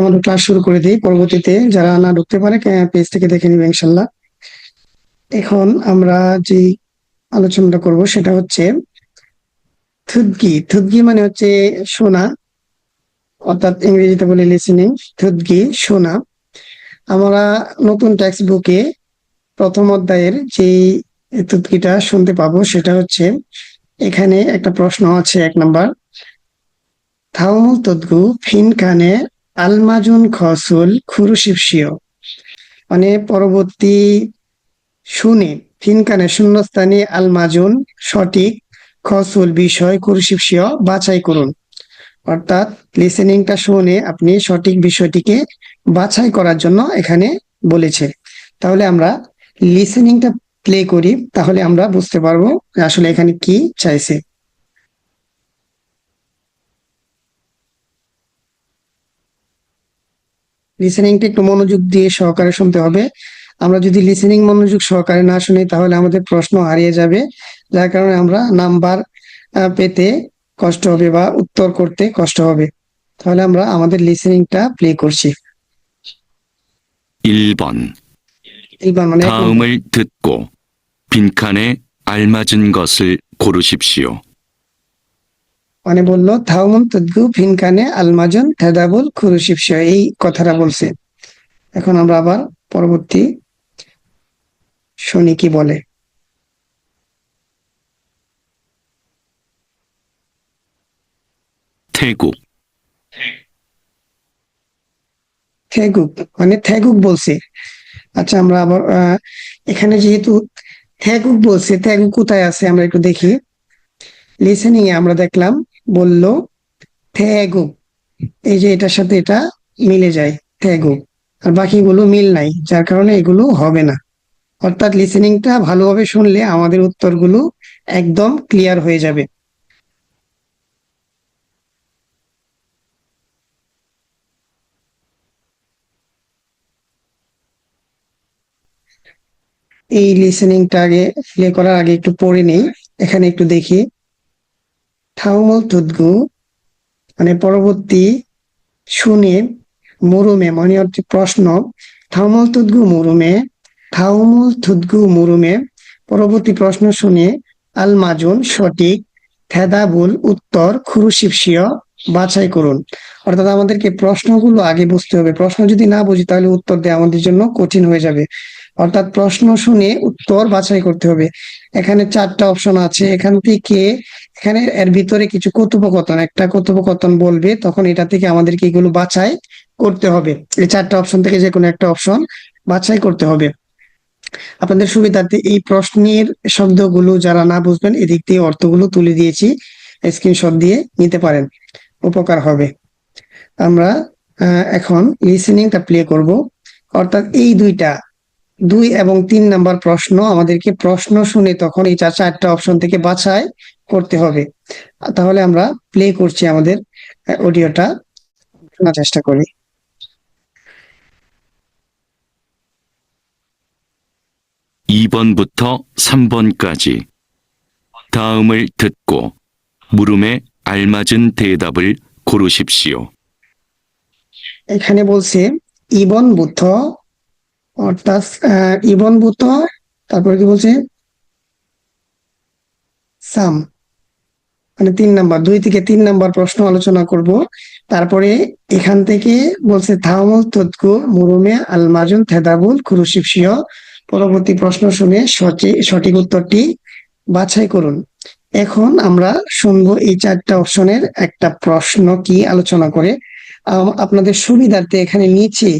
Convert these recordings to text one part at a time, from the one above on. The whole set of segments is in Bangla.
আমাদের ক্লাস শুরু করে দিই। পরবর্তীতে যারা না ঢুকতে পারে পেজ থেকে দেখে নিবে ইনশাল্লাহ। এখন আমরা যে আলোচনাটা করব সেটা হচ্ছে থুদগি থুদগি মানে হচ্ছে সোনা, অর্থাৎ ইংরেজিতে বলে লিসেনিং থুদগি সোনা। আমরা নতুন টেক্সট বুকে প্রথম অধ্যায়ের যে থুদগিটা শুনতে পাবো সেটা হচ্ছে, এখানে একটা প্রশ্ন আছে এক নাম্বার। থাউমুল তদ্গু ফিন কানে আলমাজুন খসুল খুরুশিপসিও মানে পরবর্তী শুনে ফিন কানে শূন্যস্থানে আলমাজুন, সঠিক খসুল বিষয় খুরুশিপসিও বাছাই করুন। অর্থাৎ লিসেনিংটা শুনে আপনি সঠিক বিষয়টিকে বাছাই করার জন্য এখানে বলেছে। তাহলে আমরা লিসেনিংটা প্লে করি, তাহলে আমরা বুঝতে পারব আসলে এখানে কি চাইছে। লিসেনিংটা একটু মনোযোগ দিয়ে সহকারে শুনতে হবে আমরা যদি লিসেনিং মনোযোগ সহকারে না শুনি তাহলে আমাদের প্রশ্ন হারিয়ে যাবে যার কারণে আমরা নাম্বার পেতে কষ্ট হবে বা উত্তর করতে কষ্ট হবে তাহলে আমরা আমাদের লিসেনিংটা প্লে করছি 1번. এইবার মানে এক নম্বর। 다음을 듣고 빈칸에 알맞은 것을 고르십시오. মানে বলল থাউমুন তদ্গু ফিনকানে আলমাজন থেদাবুল খুরুশিপস এই কথাটা বলছে। এখন আমরা আবার পরবর্তী শুনি কি বলে। 태국, থেগুক মানে থেগুক বলছে। আচ্ছা আমরা আবার এখানে যেহেতু থেগুক বলছে থেগুক কোথায় আছে আমরা একটু দেখি। লিসেনিং এ আমরা দেখলাম বলল থেগুক এই যে এটার সাথে এটা মিলে যায় থেগুক আর বাকিগুলো মিল নাই, যার কারণে এগুলো হবে না। অর্থাৎ লিসেনিংটা ভালোভাবে শুনলে আমাদের উত্তরগুলো একদম ক্লিয়ার হয়ে যাবে। এই লিসেনিংটা আগে প্লে করার আগে একটু পড়ে নেই, এখানে একটু দেখি। থাউমল তুদগু মানে পরবর্তী শুনে মুরুমে মানে হচ্ছে প্রশ্ন, থাউমল তুদগু মুরুমে, থাউমুল তুদগু মুরুমে, পরবর্তী প্রশ্ন শুনে আল মাজুন সঠিক, থেদাবুল উত্তর খুরুশিপসিয় বাছাই করুন। অর্থাৎ আমাদেরকে প্রশ্নগুলো আগে বুঝতে হবে। প্রশ্ন যদি না বুঝি, তাহলে উত্তর দেওয়া আমাদের জন্য কঠিন হয়ে যাবে। অর্থাৎ প্রশ্ন শুনে উত্তর বাছাই করতে হবে। এখানে চারটা অপশন আছে। এখান থেকে এখানে এর ভিতরে কিছু কথোপকথন। একটা কথোপকথন বলবে, তখন এটা থেকে আমাদেরকে এগুলো বাছাই করতে হবে। এই চারটা অপশন থেকে যে কোনো একটা অপশন বাছাই করতে হবে। আপনাদের সুবিধার্থে এই প্রশ্নের শব্দগুলো যারা না বুঝবেন, এদিক দিয়ে অর্থগুলো তুলে দিয়েছি। স্ক্রিনশট দিয়ে নিতে পারেন। উপকার হবে। আমরা এখন লিসেনিংটা প্লে করব। অর্থাৎ এই দুইটা দুই এবং তিন নাম্বার প্রশ্ন আমাদেরকে প্রশ্ন শুনে তখন এই চার চারটা অপশন থেকে বাছাই করতে হবে তাহলে আমরা প্লে করছি আমাদের অডিওটা শোনার চেষ্টা করি 2번부터 3번까지. 다음을 듣고 물음에 알맞은 대답을 고르십시오. এখানে বলছে ইবন বুথ অর্থাৎ ইবন বুথ তারপরে কি বলছে? সাম। মানে তিন নাম্বার, দুই থেকে তিন নাম্বার প্রশ্ন আলোচনা করব। তারপরে এখান থেকে বলছে, থামুল তৎকু মুরুমে আলমাজুন থেদাবুল খুরুশিপসিয় পরবর্তী প্রশ্ন শুনে সঠিক উত্তরটি বাছাই করুন। এখন আমরা শুনব এই চারটা অপশনের একটা প্রশ্ন কি আলোচনা করে। আপনাদের সুবিধার্থে এখানে নিচে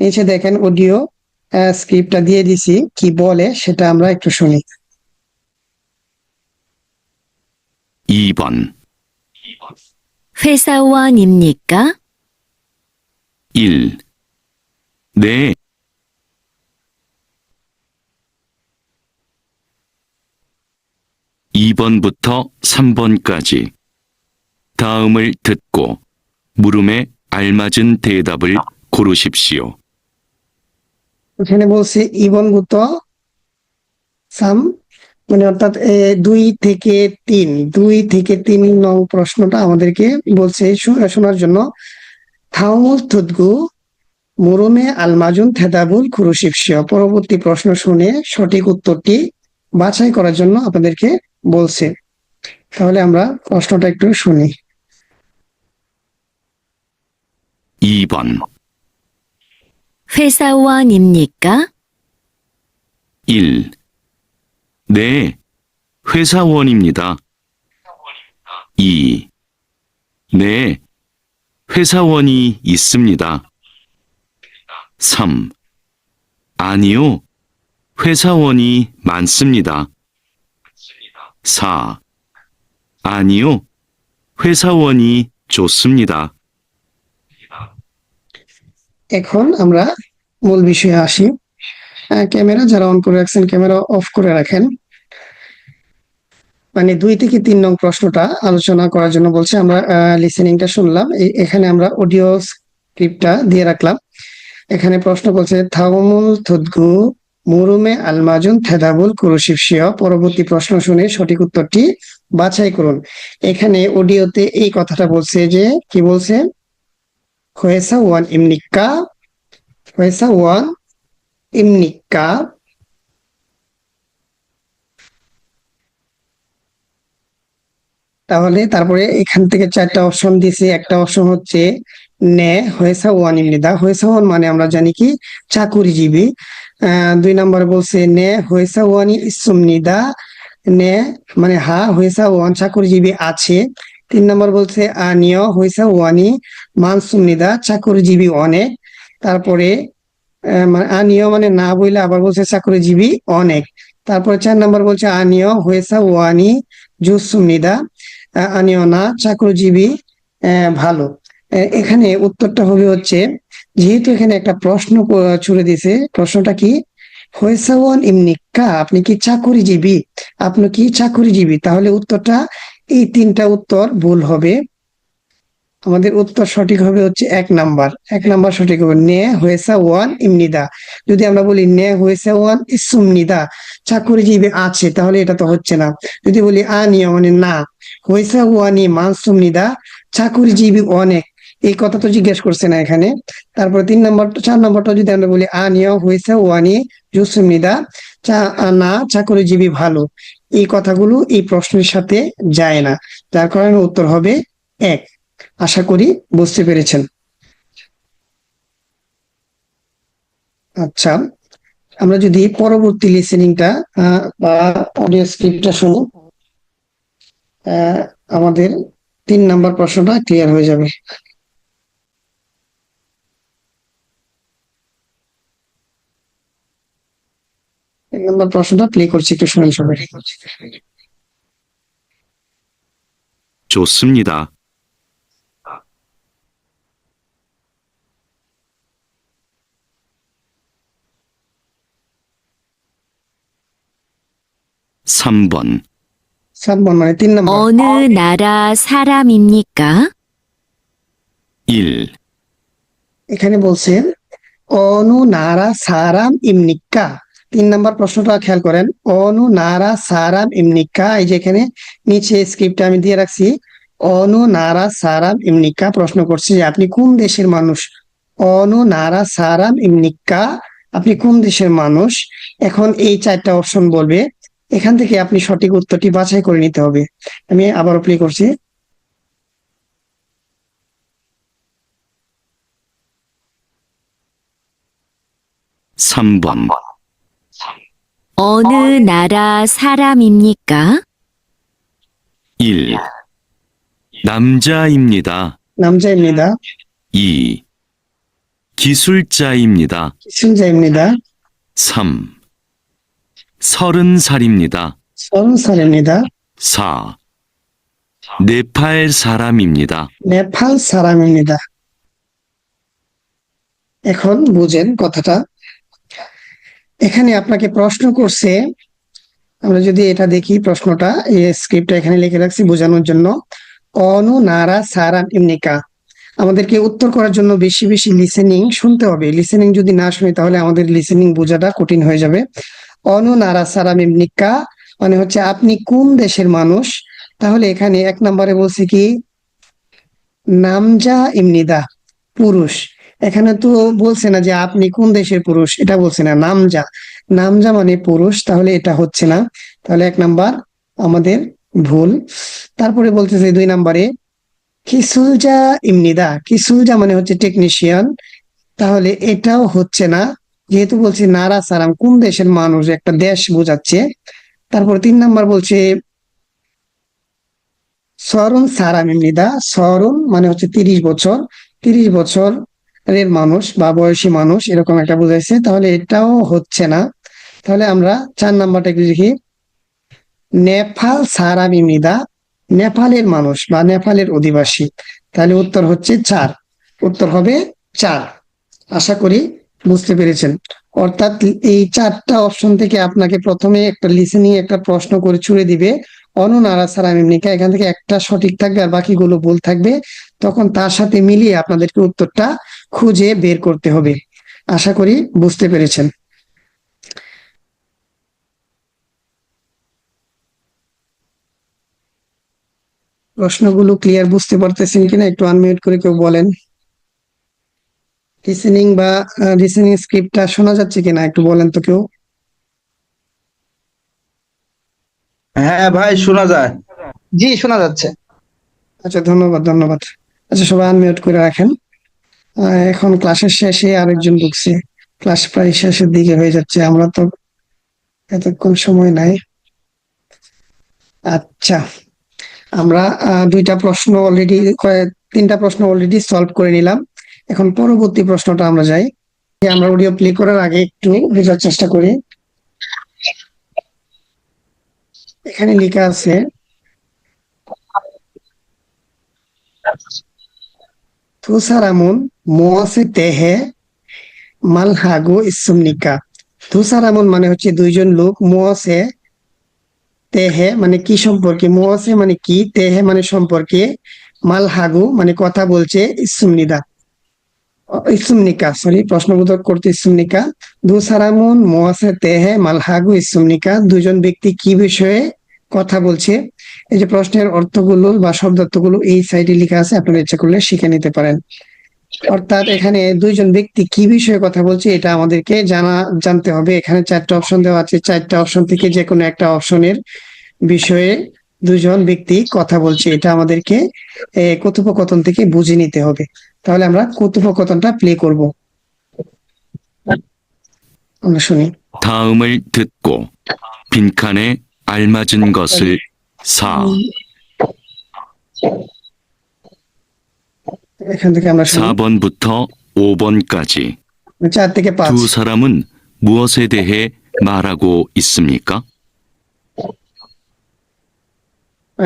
নিচে দেখেন অডিও স্ক্রিপ্টটা দিয়ে দিছি কি বলে সেটা আমরা একটু শুনি 2번. 회사원입니까? 1. 네. 2번부터 3번까지. 다음을 듣고 물음에 알맞은 대답을 고르십시오. এখানে বলছে ইবন বুত সাম মানে অর্থাৎ দুই থেকে তিন দুই থেকে তিন নং প্রশ্নটা আমাদেরকে বলছে শোনার জন্য। থাউমুল আলমাজুন থেদাবুল পরবর্তী প্রশ্ন শুনে সঠিক উত্তরটি বাছাই করার জন্য আপনাদেরকে বলছে। তাহলে আমরা প্রশ্নটা একটু শুনি। 2번, 회사원입니까? 1. 네, 회사원입니다. 2. 네, 회사원이 있습니다. 3. 아니요, 회사원이 많습니다. 4. 아니요, 회사원이 좋습니다. এখন আমরা মূল বিষয়ে আসি। ক্যামেরা যারা অন করে রাখছেন, ক্যামেরা অফ করে রাখেন। মানে দুই থেকে তিন নং প্রশ্নটা আলোচনা করার জন্য বলছে, আমরা লিসেনিংটা শুনলাম। এখানে আমরা অডিও স্ক্রিপ্টটা দিয়ে রাখলাম। এখানে প্রশ্ন বলছে, থাউমুল থুদগু মুরুমে আলমাজুন থেদাবুল কুরুশিপসিয় পরবর্তী প্রশ্ন শুনে সঠিক উত্তরটি বাছাই করুন। এখানে অডিওতে এই কথাটা বলছে যে, কি বলছে? ইমনিকা হয়েসা ওয়ান ইমনিকা তাহলে তারপরে এখান থেকে চারটা অপশন দিছে একটা অপশন হচ্ছে নে হয়েসা ওয়ান ইমনিদা হয়েসা ওয়ান মানে আমরা জানি কি? চাকুরিজীবী। দুই নম্বরে বলছে নে হয়েসা ওয়ানি ইসুমনিদা নে মানে হা হয়েসা ওয়ান চাকুরিজীবী আছে। তিন নম্বর বলছে, আনিয় হয়েসা ওয়ানি মানসুমনিদা চাকুরিজীবী অনেক। তারপরে মানে আনিয় মানে না বইলে আবার বলছে চাকুরিজীবী অনেক। তারপরে চার নম্বর বলছে, আনিয় হয়েসা ওয়ানি জুসুমনিদা আনিয় না, চাকুরিজীবী ভালো। এখানে উত্তরটা হবে হচ্ছে, যেহেতু এখানে একটা প্রশ্ন ছুড়ে দিয়েছে, প্রশ্নটা কি? হয়েসা ওয়ান ইমনিকা আপনি কি চাকুরিজীবী? আপনি কি চাকুরিজীবী? তাহলে উত্তরটা এই তিনটা উত্তর ভুল হবে। আমাদের উত্তর সঠিক হবে হচ্ছে এক নাম্বার। এক নাম্বার সঠিক হবে, নে হয়েসা ওয়ান ইমনিদা যদি আমরা বলি নে হয়েসা ওয়ান ইসুমনিদা চাকুরিজীবী আছে, তাহলে এটা তো হচ্ছে না। যদি বলি আনিয়া মানে না। হয়েসা ওয়ানি মানসুমনিদা চাকুরিজীবী অনেক। এই কথা তো জিজ্ঞেস করছে না এখানে। তারপরে তিন নম্বর, চার নম্বরটা যদি আমরা বলি আনিয়া হয়েসা ওয়ানি জুসুমনিদা না চাকুরিজীবী ভালো। এই কথাগুলো এই প্রশ্নের সাথে যায় না। যার কারণে উত্তর হবে এক। আশা করি বুঝতে পেরেছেন। আচ্ছা আমরা যদি পরবর্তী লিসেনিংটা বা অডিও স্ক্রিপ্টটা শুনি আমাদের তিন নাম্বার প্রশ্নটা ক্লিয়ার হয়ে যাবে। তিন নাম্বার প্রশ্নটা প্লে করছি একটু শুনেন সবাই 좋습니다. 삼번 সাত 번 মানে তিন নাম্বার 어느 나라 사람입니까? 1. এখানে বলছে অনু নারা সারাম ইমনিকা তিন নাম্বার প্রশ্নটা খেয়াল করেন। অনু, নারা, সারাম, ইমনিকা, এই যে এখানে নিচে স্ক্রিপ্টে আমি দিয়ে রাখছি। অনু, নারা, সারাম, ইমনিকা প্রশ্ন করছি যে আপনি কোন দেশের মানুষ? অনু, নারা, সারাম, ইমনিকা, আপনি কোন দেশের মানুষ? এখন এই চারটা অপশন বলবে। এখান থেকে আপনি সঠিক উত্তরটি বাছাই করে নিতে হবে। আমি আবারও প্লে করছি। 삼번 어느 나라 사람입니까? 1. 남자입니다. 남자입니다. 2. 기술자입니다. 기술자입니다. 3. 서른 살입니다. 서른 살입니다. 4. 네팔 사람입니다. নেপাল সারামিনিদা এখন বুঝেন কথাটা এখানে আপনাকে প্রশ্ন করছে, আমরা যদি এটা দেখি প্রশ্নটা, এই স্ক্রিপ্টটা এখানে লিখে রাখছি বোঝানোর জন্য। অনু, নারা সারাম ইমনিকা। আমাদেরকে উত্তর করার জন্য বেশি বেশি লিসেনিং শুনতে হবে। লিসেনিং যদি না শুনি, তাহলে আমাদের লিসেনিং বোঝাটা কঠিন হয়ে যাবে। অনু, নারা সারাম ইমনিকা মানে হচ্ছে আপনি কোন দেশের মানুষ? তাহলে এখানে এক নম্বরে বলছি কি, নামজা ইমনিদা, পুরুষ। এখানে তো বলছে না যে আপনি কোন দেশের পুরুষ, এটা বলছে না, নামজা। নামজা মানে পুরুষ, তাহলে এটা হচ্ছে না। তাহলে এক নাম্বার, আমাদের ভুল। তারপরে বলতেছে দুই নাম্বারে কিসুলজা ইমনিদা। কিসুলজা মানে হচ্ছে টেকনিশিয়ান তাহলে এটাও হচ্ছে না। যেহেতু বলছে নারা সারাম কোন দেশের মানুষ, একটা দেশ বোঝাচ্ছে। তারপর তিন নাম্বার বলছে, সরুন সারাম ইমনিদা। সরুন মানে হচ্ছে তিরিশ বছর। তিরিশ বছর এর মানুষ বা বয়সী মানুষ এরকম একটা বোঝাইছে, তাহলে এটাও হচ্ছে না। তাহলে আমরা চার নাম্বারটা একটু দেখি। নেপাল সারাম ইমনিদা নেপালের মানুষ বা নেপালের অধিবাসী। তাহলে উত্তর হচ্ছে চার। উত্তর হবে চার। আশা করি বুঝতে পেরেছেন। অর্থাৎ এই চারটা অপশন থেকে আপনাকে প্রথমে একটা লিসেনিং একটা প্রশ্ন করে ছুড়ে দিবে। অনুনারা সারাম এমনিকা এখান থেকে একটা সঠিক থাকবে আর বাকিগুলো ভুল থাকবে। তখন তার সাথে মিলিয়ে আপনাদেরকে উত্তরটা খুঁজে বের করতে হবে। আশা করি বুঝতে পেরেছেন। প্রশ্নগুলো ক্লিয়ার বুঝতে পারতেছেন কিনা একটু আনমিউট করে কেউ বলেন। লিসেনিং বা লিসেনিং স্ক্রিপ্টটা শোনা যাচ্ছে কিনা একটু বলেন তো কেউ। হ্যাঁ ভাই শোনা যায়। জি শোনা যাচ্ছে। আচ্ছা ধন্যবাদ ধন্যবাদ। আচ্ছা সবাই আনমিউট করে রাখেন। এখন ক্লাসের শেষে আরেকজন ঢুকছে। ক্লাস প্রায় শেষের দিকে হয়ে যাচ্ছে, আমরা তো এতক্ষণ সময় নাই। আচ্ছা আমরা দুইটা প্রশ্ন অলরেডি তিনটা প্রশ্ন অলরেডি সলভ করে নিলাম। এখন পরবর্তী প্রশ্নটা আমরা যাই। আমরা অডিও প্লে করার আগে একটু বোঝার চেষ্টা করি। এখানে লেখা আছে Tusaramun muase tehe malhago isumnika তুসারামন মানে হচ্ছে দুইজন লোক, মুয়াসে তেহে মানে কি সম্পর্কে? মুয়াসে মানে কি, তেহে মানে সম্পর্কে মালহাগু মানে কথা বলছে ইসুমনিদা ইসুমনিকা সরি প্রশ্নবোধক করতে ইসুমনিকা দুসারামুন মুয়াসে তেহে, মালহাগু ইসুমনিকা দুজন ব্যক্তি কি বিষয়ে কথা বলছে এই যে প্রশ্নের অর্থগুলো বা শব্দার্থগুলো এই সাইডে লেখা আছে আপনারা ইচ্ছা করলে শিখে নিতে পারেন অর্থাৎ এখানে দুইজন ব্যক্তি কি বিষয়ে কথা বলছে এটা আমাদেরকে জানা জানতে হবে এখানে চারটা অপশন দেওয়া আছে চারটা অপশন থেকে যে কোনো একটা অপশনের বিষয়ে দুজন ব্যক্তি কথা বলছে এটা আমাদেরকে এ, কথোপকথন থেকে বুঝে নিতে হবে তাহলে আমরা কথোপকথনটা প্লে করব আমরা শুনি 다음을 듣고 빈칸에 알맞은 것을 4. এখান থেকে আমরা শুনি 4번부터 5번까지 চার থেকে পাঁচ 두 사람은 무엇에 대해 말하고 있습니까?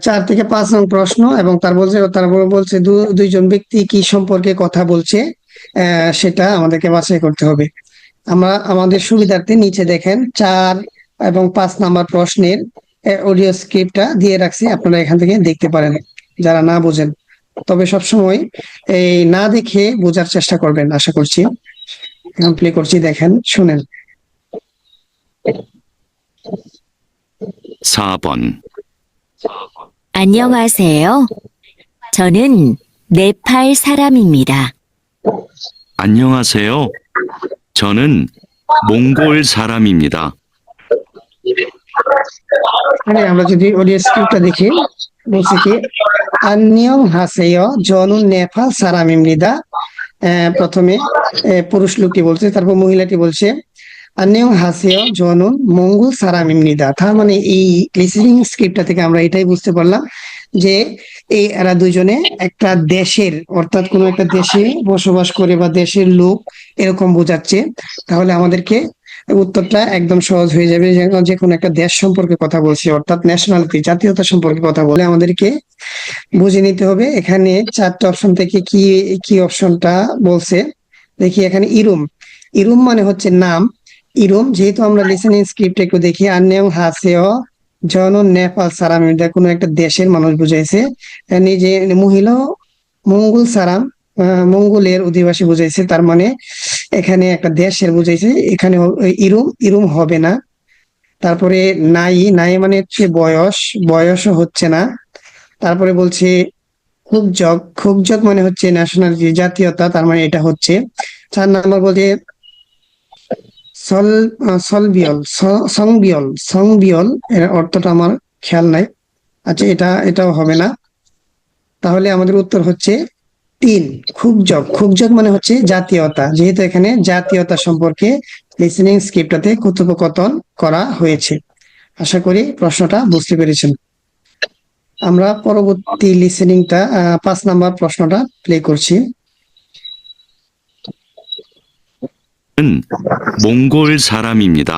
চার থেকে পাঁচ নং প্রশ্ন এবং তার বলছে তারপর বলছে দু- দুইজন ব্যক্তি কি সম্পর্কে কথা বলছে আহ, সেটা আমাদেরকে বাছাই করতে হবে আমরা আমাদের সুবিধার্থে নিচে দেখেন চার এবং পাঁচ নাম্বার প্রশ্নের অডিও স্ক্রিপ্টটা দিয়ে রাখছি আপনারা এখান থেকে দেখতে পারেন যারা না বোঝেন তবে সবসময় এই না দেখে বোঝার চেষ্টা করবেন আশা করছি এখন প্লে করছি দেখেন শুনেন 4번 안녕하세요. 저는 네팔 사람입니다. 안녕하세요. 저는 몽골 사람입니다. মানে আমরা যদি অডিও স্ক্রিপ্টটা দেখি বলছে কি আন্নিয়ং হাসেয় জনুন নেপাল সারামিমনিদা আহ, প্রথমে পুরুষ লোকটি বলছে তারপর মহিলাটি বলছে আন্নিয়ং হাসেয় জনুন মঙ্গল সারামিমনিদা তার মানে এই লিসনিং স্ক্রিপ্টটা থেকে আমরা এটাই বুঝতে পারলাম যে এই এরা দুজনে একটা দেশের অর্থাৎ কোনো একটা দেশে বসবাস করে বা দেশের লোক এরকম বোঝাচ্ছে। তাহলে আমাদেরকে উত্তরটা একদম সহজ হয়ে যাবে। যে কোনো একটা দেশ সম্পর্কে কথা বলছি, অর্থাৎ ন্যাশনালিটি জাতীয়তা সম্পর্কে কথা বলে আমাদেরকে বুঝে নিতে হবে। এখানে চারটা অপশন থেকে কি কি অপশনটা বলছে? দেখি এখানে ইরুম। ইরুম মানে হচ্ছে নাম। ইরুম, যেহেতু আমরা লিসেনিং স্ক্রিপ্ট একটু দেখি, আন্নেও হাসেও জন নেপাল সারাম, এটা কোনো একটা দেশের মানুষ বুঝাইছে। নিজে মহিলা মঙ্গল সারাম মঙ্গলের অধিবাসী বুঝাইছে, তার মানে এখানে একটা দেশের বুঝাইছে, এখানে ইরুম ইরুম হবে না। তারপরে নাই নাই মানে হচ্ছে বয়স, বয়সও হচ্ছে না। তারপরে বলছে খুব যোগ খুব যোগ মানে হচ্ছে ন্যাশনালিটি জাতীয়তা, তার মানে এটা হচ্ছে। চার নাম্বার বলছে সল সলবিয়ল সংবিয়ল সংবিয়ল, এর অর্থটা আমার খেয়াল নাই। আচ্ছা এটা, এটাও হবে না। তাহলে আমাদের উত্তর হচ্ছে তিন খুব যোগ খুব যোগ মানে হচ্ছে জাতীয়তা যেহেতু এখানে জাতীয়তা সম্পর্কে লিসেনিং স্ক্রিপ্টটাতে কথোপকথন করা হয়েছে আশা করি প্রশ্নটা বুঝতে পেরেছেন আমরা পরবর্তী লিসেনিংটা পাঁচ নাম্বার প্রশ্নটা প্লে করছি 은 몽골 사람입니다.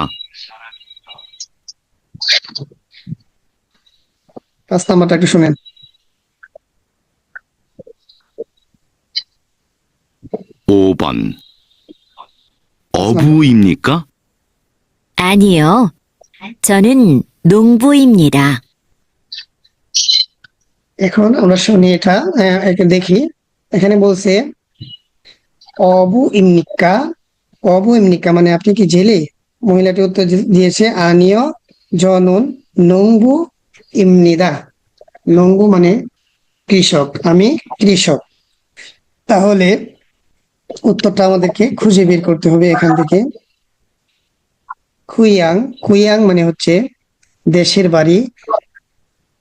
পাঁচ নাম্বারটা একটু শুনেন 5번. 어부입니까? 아니요. 저는 농부입니다. এখন আমরা শুনি এটা আহ, একে দেখি এখানে বলছে অবু ইমনিকা অবু ইমনিকা মানে আপনি কি জেলে মহিলাটি উত্তর দি- দিয়েছে আনিয় জনুন নংবু ইমনিদা নংবু মানে কৃষক আমি কৃষক তাহলে উত্তরটা আমাদেরকে খুঁজে বের করতে হবে এখান থেকে। কুইয়াং কুইয়াং মানে হচ্ছে দেশের বাড়ি।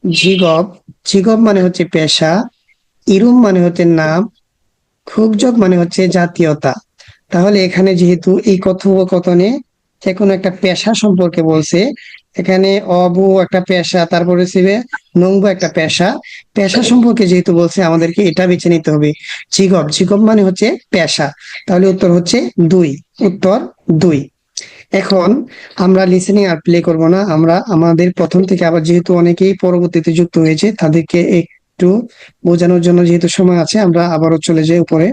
ঝিগব ঝিগব মানে হচ্ছে পেশা। ইরুম মানে হচ্ছে নাম। খুবজব মানে হচ্ছে জাতীয়তা। তাহলে এখানে যেহেতু এই কথোপকথনে যে কোনো একটা পেশা সম্পর্কে বলছে এখানে অবু একটা পেশা, তারপরে ছিবে নংবু একটা পেশা। পেশা সম্পর্কে যেহেতু বলছে, আমাদেরকে এটা বেছে নিতে হবে। ঝিগব ঝিগব মানে হচ্ছে পেশা। তাহলে উত্তর হচ্ছে দুই। উত্তর দুই। এখন আমরা লিসেনিং আর প্লে করব না। আমরা আমাদের প্রথম থেকে আবার যেহেতু অনেকেই পরবর্তীতে যুক্ত হয়েছে, তাদেরকে একটু বোঝানোর জন্য যেহেতু সময় আছে, আমরা আবারও চলে যাই উপরে।